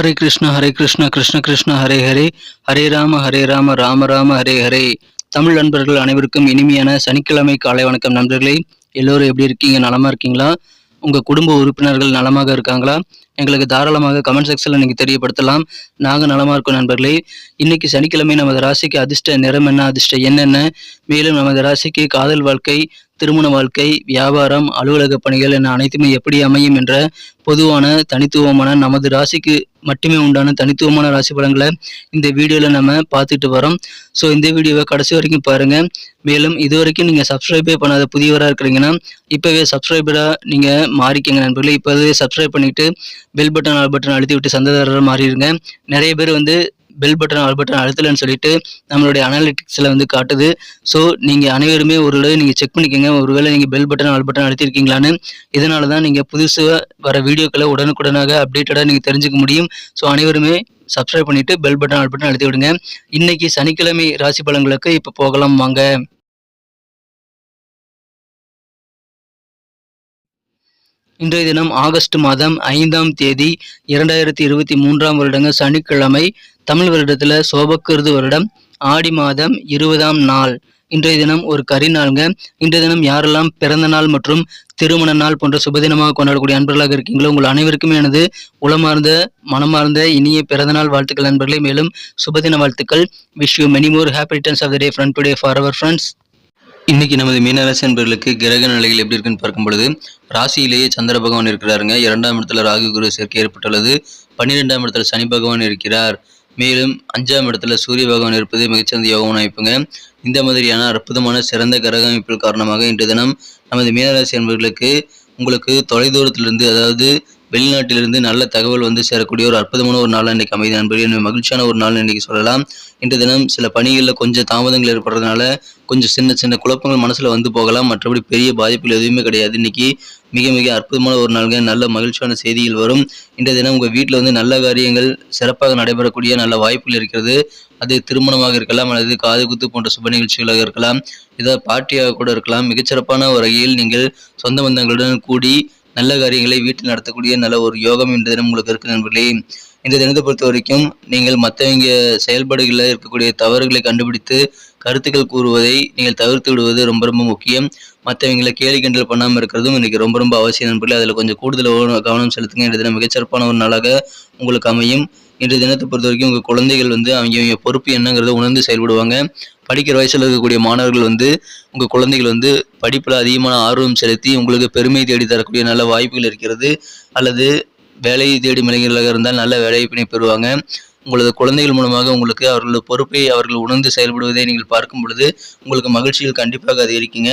ஹரே கிருஷ்ண ஹரே கிருஷ்ண கிருஷ்ண கிருஷ்ண ஹரே ஹரே. ஹரே ராம ஹரே ராம ராம ராம ஹரே ஹரே. தமிழ் நண்பர்கள் அனைவருக்கும் இனிமையான சனிக்கிழமை காலை வணக்கம் நண்பர்களே. எல்லோரும் எப்படி இருக்கீங்க? நலமா இருக்கீங்களா? உங்க குடும்ப உறுப்பினர்கள் நலமாக இருக்காங்களா? எங்களுக்கு தாராளமாக கமெண்ட் செக்ஷன்ல நீங்க தெரியப்படுத்தலாம். நாங்க நலமா இருக்கோம் நண்பர்களே. இன்னைக்கு சனிக்கிழமை நமது ராசிக்கு அதிர்ஷ்ட நிறம் என்ன அதிர்ஷ்ட என்னென்ன மேலும் நமது ராசிக்கு காதல் வாழ்க்கை திருமண வாழ்க்கை வியாபாரம் அலுவலக பணிகள் என அனைத்துமே எப்படி அமையும் என்ற பொதுவான தனித்துவமான நமது ராசிக்கு மட்டுமே உண்டான தனித்துவமான ராசி பலன்களை இந்த வீடியோவில் நம்ம பார்த்துட்டு வரோம். ஸோ இந்த வீடியோவை கடைசி வரைக்கும் பாருங்கள் மேலும் இது வரைக்கும் நீங்கள் சப்ஸ்கிரைபே பண்ணாத புதியவராக இருக்கிறீங்கன்னா இப்போவே சப்ஸ்கிரைபராக நீங்கள் மாறிக்கங்க நண்பர்களே. இப்போவே சப்ஸ்கிரைப் பண்ணிட்டு பெல் பட்டன் ஆல் பட்டன் அழுத்தி விட்டு சந்ததாரராக மாறிடுங்க. நிறைய பேர் வந்து பெல் பட்டன் ஆல் பட்டன் அழுத்தலன்னு சொல்லிட்டு நம்மளுடைய அனாலிட்டிக்ஸில் வந்து காட்டுது. ஸோ நீங்கள் அனைவருமே ஒரு தடவை நீங்கள் செக் பண்ணிக்கோங்க. ஒருவேளை நீங்கள் பெல் பட்டன் ஆல் பட்டன் அழுத்திருக்கீங்களான்னு. இதனால தான் நீங்கள் புதுசு வர வீடியோக்களை உடனுக்குடனாக அப்டேட்டடாக நீங்கள் தெரிஞ்சுக்க முடியும். ஸோ அனைவருமே சப்ஸ்கிரைப் பண்ணிட்டு பெல் பட்டன் ஆல் பட்டன் அழுத்தி விடுங்க இன்னைக்கு சனிக்கிழமை ராசி பலன்களுக்கு இப்போ போகலாம் வாங்க. இன்றைய தினம் ஆகஸ்ட் மாதம் ஐந்தாம் தேதி இரண்டாயிரத்தி இருபத்தி மூன்றாம் வருடங்க சனிக்கிழமை. தமிழ் வருடத்துல சோபக்கிருது வருடம் ஆடி மாதம் இருபதாம் நாள். இன்றைய தினம் ஒரு கரிநாளுங்க இன்றைய தினம் யாரெல்லாம் பிறந்த நாள் மற்றும் திருமண நாள் போன்ற சுபதினமாக கொண்டாடக்கூடிய அன்பர்களாக இருக்கீங்களோ உங்கள் அனைவருக்குமே எனது உளமார்ந்த மனமார்ந்த இனிய பிறந்தநாள் வாழ்த்துக்கள் நண்பர்களே. மேலும் சுபதின வாழ்த்துக்கள். Wish you many more happy returns of the day friend today for our friends இன்னைக்கு நமது மீனராசி என்பவர்களுக்கு கிரக நிலைகள் எப்படி இருக்குன்னு பார்க்கும் பொழுது ராசியிலேயே சந்திர பகவான் இருக்கிறாருங்க. இரண்டாம் இடத்துல ராகு குரு சேர்க்கை ஏற்பட்டுள்ளது. பன்னிரெண்டாம் இடத்துல சனி பகவான் இருக்கிறார். மேலும் அஞ்சாம் இடத்துல சூரிய பகவான் இருப்பது மிகச்சிறந்த யோகம் அமைப்புங்க இந்த மாதிரியான அற்புதமான சிறந்த கிரக அமைப்புகள் காரணமாக இன்று தினம் நமது மீனராசி என்பவர்களுக்கு உங்களுக்கு தொலைதூரத்திலிருந்து அதாவது வெளிநாட்டிலிருந்து நல்ல தகவல் வந்து சேரக்கூடிய ஒரு அற்புதமான ஒரு நாள் இன்றைக்கி அமைதி நண்பர்கள். மகிழ்ச்சியான ஒரு நாள் இன்னைக்கு சொல்லலாம். இன்று தினம் சில பணிகளில் கொஞ்சம் தாமதங்கள் ஏற்படுறதுனால கொஞ்சம் சின்ன சின்ன குழப்பங்கள் மனசில் வந்து போகலாம். மற்றபடி பெரிய பாதிப்புகள் எதுவுமே கிடையாது. இன்னைக்கு மிக மிக அற்புதமான ஒரு நாள்கள் நல்ல மகிழ்ச்சியான செய்திகள் வரும். இன்றைய தினம் உங்கள் வீட்டில் வந்து நல்ல காரியங்கள் சிறப்பாக நடைபெறக்கூடிய நல்ல வாய்ப்புகள் இருக்கிறது. அது திருமணமாக இருக்கலாம் அல்லது காது குத்து போன்ற சுப நிகழ்ச்சிகளாக இருக்கலாம் ஏதாவது பார்ட்டியாக கூட இருக்கலாம். மிகச்சிறப்பான வகையில் நீங்கள் சொந்த பந்தங்களுடன் கூடி நல்ல காரியங்களை வீட்டில் நடத்தக்கூடிய நல்ல ஒரு யோகம் இந்த தினம் உங்களுக்கு இருக்கு நண்பர்களே. இந்த தினத்தை பொறுத்த வரைக்கும் நீங்கள் மற்றவங்க செயல்பாடுகளில் இருக்கக்கூடிய தவறுகளை கண்டுபிடித்து கருத்துக்கள் கூறுவதை நீங்கள் தவிர்த்து விடுவது ரொம்ப ரொம்ப முக்கியம். மற்றவங்களை கேலி கிண்டல் பண்ணாமல் இருக்கிறதும் இன்றைக்கி ரொம்ப ரொம்ப அவசியம் நண்பர்களே. அதில் கொஞ்சம் கூடுதல் கவனம் செலுத்துங்க. இந்த தினம் மிகச்சிறப்பான ஒரு நாளாக உங்களுக்கு அமையும். இன்றைய தினத்தை பொறுத்த வரைக்கும் உங்கள் குழந்தைகள் வந்து அவங்க அவங்க பொறுப்பு என்னங்கிறத உணர்ந்து செயல்படுவாங்க. படிக்கிற வயசில் இருக்கக்கூடிய மாணவர்கள் வந்து உங்கள் குழந்தைகள் வந்து படிப்பில் அதிகமான ஆர்வம் செலுத்தி உங்களுக்கு பெருமை தேடி தரக்கூடிய நல்ல வாய்ப்புகள் இருக்கிறது. அல்லது வேலையை தேடி இளைஞர்களாக இருந்தால் நல்ல வேலையை வேலைவாய்ப்பினை பெறுவாங்க. உங்களது குழந்தைகள் மூலமாக உங்களுக்கு அவர்களது பொறுப்பை அவர்கள் உணர்ந்து செயல்படுவதை நீங்கள் பார்க்கும் பொழுது உங்களுக்கு மகிழ்ச்சிகள் கண்டிப்பாக அதிகரிக்குங்க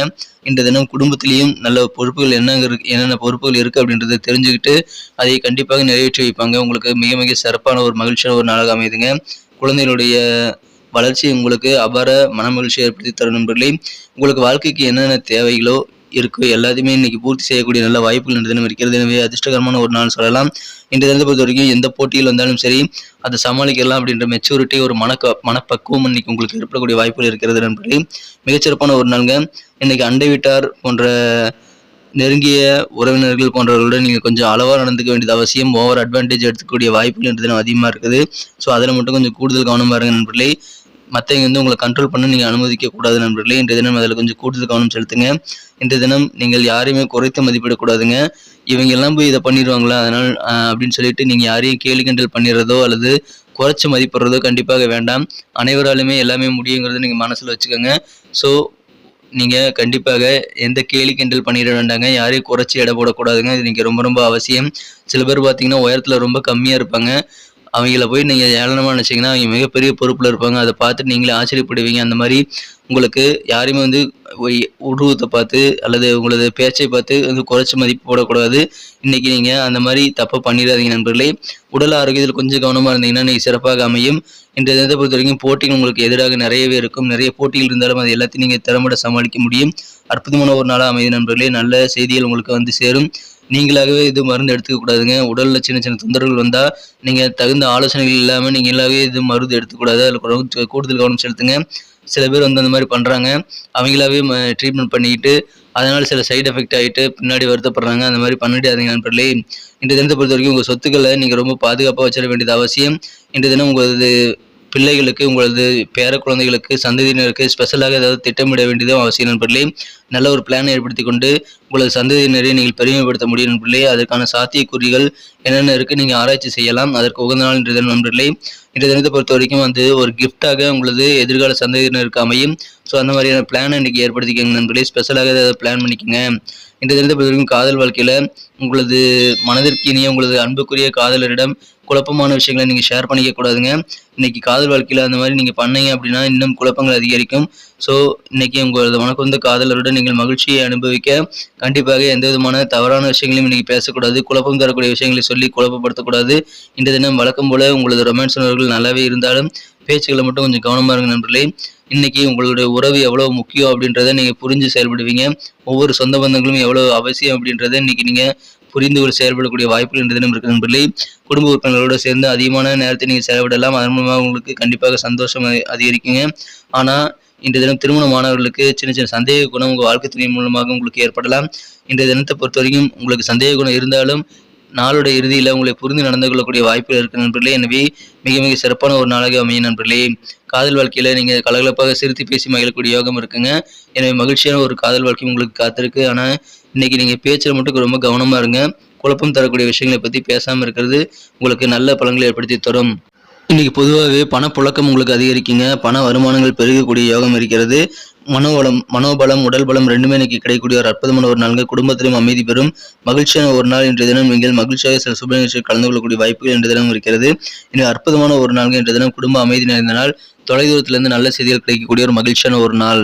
இன்று தினம் குடும்பத்திலையும் நல்ல பொறுப்புகள் என்னங்க இருக்கு என்னென்ன பொறுப்புகள் இருக்குது அப்படின்றத தெரிஞ்சுக்கிட்டு அதை கண்டிப்பாக நிறைவேற்றி வைப்பாங்க. உங்களுக்கு மிக மிக சிறப்பான ஒரு மகிழ்ச்சியான ஒரு நாளாக அமைதுங்க. குழந்தைகளுடைய வளர்ச்சி உங்களுக்கு அபார மன மகிழ்ச்சி ஏற்படுத்தி தரும் நண்பர்களே உங்களுக்கு வாழ்க்கைக்கு என்னென்ன தேவைகளோ இருக்கோ. எல்லாத்தையுமே இன்னைக்கு பூர்த்தி செய்யக்கூடிய நல்ல வாய்ப்புகள் இந்த தினம் இருக்கிறது. எனவே அதிர்ஷ்டகரமான ஒரு நாள் சொல்லலாம். இன்றைய தினத்தை பொறுத்த வரைக்கும் எந்த போட்டியில் வந்தாலும் சரி அதை சமாளிக்கலாம் அப்படின்ற மெச்சூரிட்டி ஒரு மனக்க மனப்பக்குவம் இன்னைக்கு உங்களுக்கு ஏற்படக்கூடிய வாய்ப்புகள் இருக்கிறது நண்பர்களே. மிகச்சிறப்பான ஒரு நாளுங்க. இன்னைக்கு அண்டை வீட்டார் போன்ற நெருங்கிய உறவினர்கள் போன்றவர்களுடன் நீங்கள் கொஞ்சம் அளவாக நடந்துக்க வேண்டியது அவசியம். ஓவர் அட்வான்டேஜ் எடுத்துக்கூடிய வாய்ப்புகள் இன்று தினம் அதிகமாக இருக்குது. ஸோ அதில் மட்டும் கொஞ்சம் கூடுதல் கவனமாக இருங்க நண்பர்களே. மற்றவங்க வந்து உங்களை கண்ட்ரோல் பண்ண நீங்கள் அனுமதிக்க கூடாது நண்பர்களே. இன்றைய தினம் அதில் கொஞ்சம் கூடுதல் கவனம் செலுத்துங்க. இன்றைய தினம் நீங்கள் யாரையுமே குறைத்து மதிப்பிடக்கூடாதுங்க. இவங்க எல்லாம் போய் இதை பண்ணிடுவாங்களா? அதனால் அப்படின்னு சொல்லிட்டு நீங்கள் யாரையும் கேலி கிண்டல் பண்ணிடுறதோ அல்லது குறைச்சி மதிப்பிடுறதோ கண்டிப்பாக வேண்டாம். அனைவராலுமே எல்லாமே முடியுங்கிறத நீங்கள் மனசில் வச்சுக்கோங்க. ஸோ நீங்கள் கண்டிப்பாக எந்த கேலி கிண்டல் பண்ணிட வேண்டாங்க. யாரையும் குறைச்சி எடை போடக்கூடாதுங்க. இது நீங்கள் ரொம்ப ரொம்ப அவசியம். சில பேர் பார்த்தீங்கன்னா உயரத்தில் ரொம்ப கம்மியாக இருப்பாங்க. அவங்கள போய் நீங்கள் ஏளனமாக நினச்சிங்கன்னா அவங்க மிகப்பெரிய பொறுப்பில் இருப்பாங்க. அதை பார்த்து நீங்களே ஆச்சரியப்படுவீங்க. அந்த மாதிரி உங்களுக்கு யாரையுமே வந்து உருவத்தை பார்த்து அல்லது உங்களது பேச்சை பார்த்து வந்து குறைச்சி மதிப்பு போடக்கூடாது. இன்னைக்கு நீங்கள் அந்த மாதிரி தப்பாக பண்ணிடாதீங்க நண்பர்களே. உடல் ஆரோக்கியத்தில் கொஞ்சம் கவனமாக இருந்தீங்கன்னா நீங்கள் சிறப்பாக அமையும். இன்றைய தினத்தை பொறுத்த வரைக்கும் போட்டிகள் உங்களுக்கு எதிராக நிறையவே இருக்கும். நிறைய போட்டிகள் இருந்தாலும் அது எல்லாத்தையும் நீங்கள் திறம்பட சமாளிக்க முடியும். அற்புதமான ஒரு நாளாக அமைதி நண்பர்களே. நல்ல செய்திகள் உங்களுக்கு வந்து சேரும். நீங்களாகவே இது மருந்து எடுத்துக்க கூடாதுங்க. உடலில் சின்ன சின்ன தொந்தரவுகள் வந்தால் நீங்கள் தகுந்த ஆலோசனைகள் இல்லாமல் நீங்களாகவே இது மருந்து எடுத்துக்கூடாது. அதில் கூடுதல் கவனம் செலுத்துங்க. சில பேர் வந்து அந்த மாதிரி பண்ணுறாங்க அவங்களாவே ட்ரீட்மெண்ட் பண்ணிக்கிட்டு அதனால் சில சைடு எஃபெக்ட் ஆகிட்டு பின்னாடி வருத்தப்படுறாங்க. அந்த மாதிரி பண்ணிடாதீங்க நண்பர்களே. இன்றைய தினத்தை பொறுத்த வரைக்கும் உங்கள் சொத்துக்களை நீங்கள் ரொம்ப பாதுகாப்பாக வச்சிட வேண்டியது அவசியம். இன்றைய தினம் உங்களது பிள்ளைகளுக்கு உங்களது பேர குழந்தைகளுக்கு சந்ததியினருக்கு ஸ்பெஷலாக ஏதாவது திட்டமிட வேண்டியதும் அவசியம் நண்பர்களே. நல்ல ஒரு பிளானை ஏற்படுத்தி கொண்டு உங்களது சந்ததியினரை நீங்கள் பெருமைப்படுத்த முடியும் நண்பர்களே. அதற்கான சாத்தியக்கூறிகள் என்னென்ன இருக்குது நீங்கள் ஆராய்ச்சி செய்யலாம். அதற்கு உகந்த நாள் இன்றைய தினம் நண்பர்களே. இன்றைய தினத்தை பொறுத்த வரைக்கும் வந்து ஒரு கிஃப்டாக உங்களது எதிர்கால சந்ததியினருக்கு அமையும். ஸோ அந்த மாதிரியான பிளானை இன்றைக்கி ஏற்படுத்திக்கோங்க நண்பர்களே. ஸ்பெஷலாக ஏதாவது பிளான் பண்ணிக்கோங்க. இன்றைய தினத்தை பொறுத்த வரைக்கும் காதல் வாழ்க்கையில் உங்களது மனதிற்கு இனிய உங்களது அன்புக்குரிய காதலரிடம் குழப்பமான விஷயங்களை நீங்கள் ஷேர் பண்ணிக்க கூடாதுங்க. இன்னைக்கு காதல் வாழ்க்கையில் அந்த மாதிரி நீங்கள் பண்ணீங்க அப்படின்னா இன்னும் குழப்பங்கள் அதிகரிக்கும். ஸோ இன்னைக்கு உங்களது மனக்குந்த காதலருடன் நீங்கள் மகிழ்ச்சியை அனுபவிக்க கண்டிப்பாக எந்த விதமான தவறான விஷயங்களையும் இன்னைக்கு பேசக்கூடாது. குழப்பம் தரக்கூடிய விஷயங்களை சொல்லி குழப்பப்படுத்தக்கூடாது. இந்த தினம் வழக்கம் போல உங்களது ரொமான்ஸ் உணர்வுகள் நல்லாவே இருந்தாலும் பேச்சுக்களை மட்டும் கொஞ்சம் கவனமாக இருங்க நண்பர்களே. இன்னைக்கு உங்களுடைய உறவு எவ்வளோ முக்கியம் அப்படின்றத நீங்கள் புரிஞ்சு செயல்படுவீங்க. ஒவ்வொரு சொந்த பந்தங்களும் எவ்வளோ அவசியம் அப்படின்றத இன்னைக்கு நீங்கள் புரிந்து கொண்டு செயல்படக்கூடிய வாய்ப்புகள் இன்று தினம் இருக்கு நண்பர்களே. குடும்ப உறுப்பினர்களோடு சேர்ந்து அதிகமான நேரத்தை நீங்கள் செலவிடலாம். அதன் மூலமாக உங்களுக்கு கண்டிப்பாக சந்தோஷம் அதிகரிக்குங்க. ஆனால் இன்றைய தினம் திருமணமானவர்களுக்கு சின்ன சின்ன சந்தேக குணம் உங்கள் வாழ்க்கை துணை மூலமாக உங்களுக்கு ஏற்படலாம். இன்றைய தினத்தை பொறுத்த வரைக்கும் உங்களுக்கு சந்தேக குணம் இருந்தாலும் நாளோட இறுதியில் உங்களை புரிந்து நடந்து கொள்ளக்கூடிய வாய்ப்புகள் இருக்கு நண்பர்களே. எனவே மிக மிக சிறப்பான ஒரு நாளாக அமையும் நண்பர்களே. காதல் வாழ்க்கையில் நீங்கள் கலகலப்பாக சிரித்து பேசி மகிழக்கூடிய யோகம் இருக்குங்க. எனவே மகிழ்ச்சியான ஒரு காதல் வாழ்க்கை உங்களுக்கு காத்திருக்கு. ஆனால் இன்னைக்கு நீங்கள் பேச்சில் மட்டும் ரொம்ப கவனமாக இருங்க. குழப்பம் தரக்கூடிய விஷயங்களை பற்றி பேசாமல் இருக்கிறது உங்களுக்கு நல்ல பலன்களை ஏற்படுத்தி தரும். இன்றைக்கி பொதுவாகவே பணப்புழக்கம் உங்களுக்கு அதிகரிக்குங்க. பண வருமானங்கள் பெருகக்கூடிய யோகம் இருக்கிறது. மனோபலம் மனோபலம் உடல் பலம் ரெண்டுமே இன்னைக்கு கிடைக்கக்கூடிய ஒரு அற்புதமான ஒரு நாள்கள் குடும்பத்திலும் அமைதி பெறும். மகிழ்ச்சியான ஒரு நாள் இன்றைய தினம். நீங்கள் மகிழ்ச்சியாக சில சுப நிகழ்ச்சியில் கலந்து கொள்ளக்கூடிய வாய்ப்புகள் இன்றைய தினம் இருக்கிறது. இன்னும் அற்புதமான ஒரு நாள்கள் இன்றைய தினம். குடும்ப அமைதி நிறைந்த நாள். தொலைதூரத்திலிருந்து நல்ல செய்திகள் கிடைக்கக்கூடிய ஒரு மகிழ்ச்சியான ஒரு நாள்.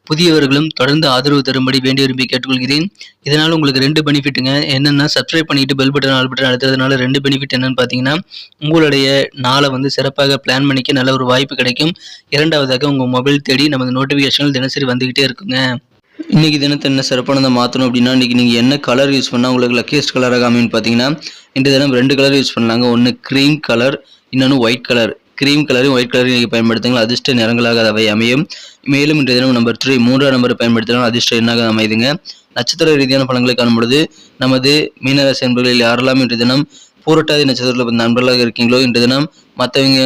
புதியவர்களும் தொடர்ந்து ஆதரவு தரும்படி வேண்டி விரும்பி கேட்டுக்கொள்கிறேன். இதனால் உங்களுக்கு ரெண்டு பெனிஃபிட்டுங்க. என்னென்னா சப்ஸ்கிரைப் பண்ணிட்டு பெல் பட்டன் ஆல் பட்டன் அழுத்துறதுனால ரெண்டு பெனிஃபிட் என்னன்னு பார்த்தீங்கன்னா உங்களுடைய நாளை வந்து சிறப்பாக பிளான் பண்ணிக்க நல்ல ஒரு வாய்ப்பு கிடைக்கும். இரண்டாவதாக உங்கள் மொபைல் தேடி நமது நோட்டிஃபிகேஷன்கள் தினசரி வந்துக்கிட்டே இருக்குங்க. இன்னைக்கு தினத்தை என்ன சிறப்பானதை மாற்றணும் அப்படின்னா இன்னைக்கு நீங்கள் என்ன கலர் யூஸ் பண்ணால் உங்களுக்கு லக்கியஸ்ட் கலராக அமைன்னு பார்த்தீங்கன்னா இன்றைய தினம் ரெண்டு கலர் யூஸ் பண்ணலாங்க. ஒன்று க்ரீம் கலர் இன்னொன்று ஒயிட் கலர் க்ரீம் கலரும் ஒயிட் கலரையும் நீங்கள் பயன்படுத்துங்கள் அதிர்ஷ்ட நிறங்களாக அவை அமையும். மேலும் இன்றைய தினம் நம்பர் த்ரீ மூன்றாம் நம்பரை பயன்படுத்தினால் அதிர்ஷ்ட எண்ணாக அமைதுங்க. நட்சத்திர ரீதியான பலன்களை காணும் பொழுது நமது மீனராசி நண்பர்களில் யாரெல்லாம் இன்றைய தினம் பூரட்டாதி நட்சத்திரத்தில் நண்பர்களாக இருக்கீங்களோ இன்றைய தினம் மற்றவங்க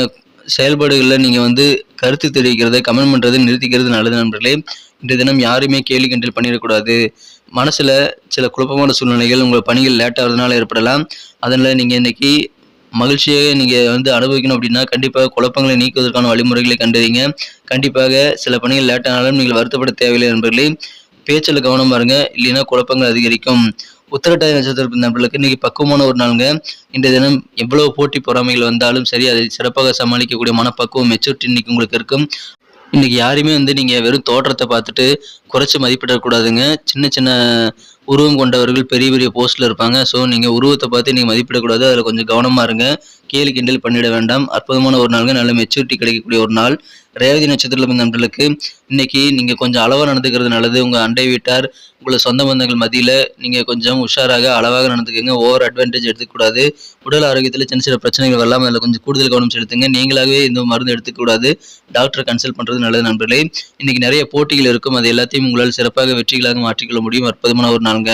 செயல்பாடுகளில் நீங்கள் வந்து கருத்து தெரிவிக்கிறத கமெண்ட் பண்ணுறதை நிறுத்திக்கிறது நல்லது நண்பர்களே. இன்றைய தினம் யாருமே கேள்வி கிண்டல் பண்ணிடக்கூடாது. மனசில் சில குழப்பமான சூழ்நிலைகள் உங்கள் பணிகள் லேட் ஆகிறதுனால ஏற்படலாம். அதனால் நீங்கள் இன்றைக்கி மகிழ்ச்சியாக நீங்கள் வந்து அனுபவிக்கணும் அப்படின்னா கண்டிப்பாக குழப்பங்களை நீக்குவதற்கான வழிமுறைகளை கண்டறிங்க. கண்டிப்பாக சில பணிகள் லேட்டானாலும் நீங்கள் வருத்தப்பட தேவையில்லை நண்பர்களே. பேச்சில் கவனம் பாருங்கள் இல்லைன்னா குழப்பங்கள் அதிகரிக்கும். உத்திரட்டாதி நட்சத்திர நண்பர்களுக்கு இன்னைக்கு பக்குவமான ஒரு நாளுங்க. இன்றைய தினம் எவ்வளவு போட்டி பொறாமைகள் வந்தாலும் சரி அதை சிறப்பாக சமாளிக்கக்கூடிய மனப்பக்குவம் மெச்சூரிட்டி இன்னைக்கு உங்களுக்கு இருக்கும். இன்னைக்கு யாரையுமே வந்து நீங்கள் வெறும் தோற்றத்தை பார்த்துட்டு குறைச்சி மதிப்பிடக்கூடாதுங்க. சின்ன சின்ன உருவம் கொண்டவர்கள் பெரிய பெரிய போஸ்ட்டில் இருப்பாங்க. ஸோ நீங்கள் உருவத்தை பார்த்து நீங்கள் மதிப்பிடக்கூடாது. அதில் கொஞ்சம் கவனமாக இருங்க. கேலி கிண்டல் பண்ணிட வேண்டாம். அற்புதமான ஒரு நாளுங்க. நல்ல மெச்சூரிட்டி கிடைக்கக்கூடிய ஒரு நாள். ரேவதி நட்சத்திரத்தில் பிறந்த நண்பர்களுக்கு இன்னைக்கு நீங்கள் கொஞ்சம் அளவாக நடந்துக்கிறது நல்லது. உங்கள் அண்டை வீட்டார் உங்களை சொந்த பந்தங்கள் மத்தியில் நீங்கள் கொஞ்சம் உஷாராக அளவாக நடந்துக்கங்க. ஓவர் அட்வான்டேஜ் எடுத்துக்கூடாது உடல் ஆரோக்கியத்தில் சின்ன சின்ன பிரச்சனைகள் வரலாம் அதில் கொஞ்சம் கூடுதல் கவனம் செலுத்துங்க. நீங்களாகவே இந்த மருந்து எடுத்துக்கூடாது டாக்டரை கன்சல்ட் பண்ணுறது நல்லது நண்பர்களே. இன்னைக்கு நிறைய போட்டிகள் இருக்கும். அது எல்லாத்தையும் உங்களால் சிறப்பாக வெற்றிகளாக மாற்றிக்கொள்ள முடியும். அற்புதமான ஒரு நாளுங்க.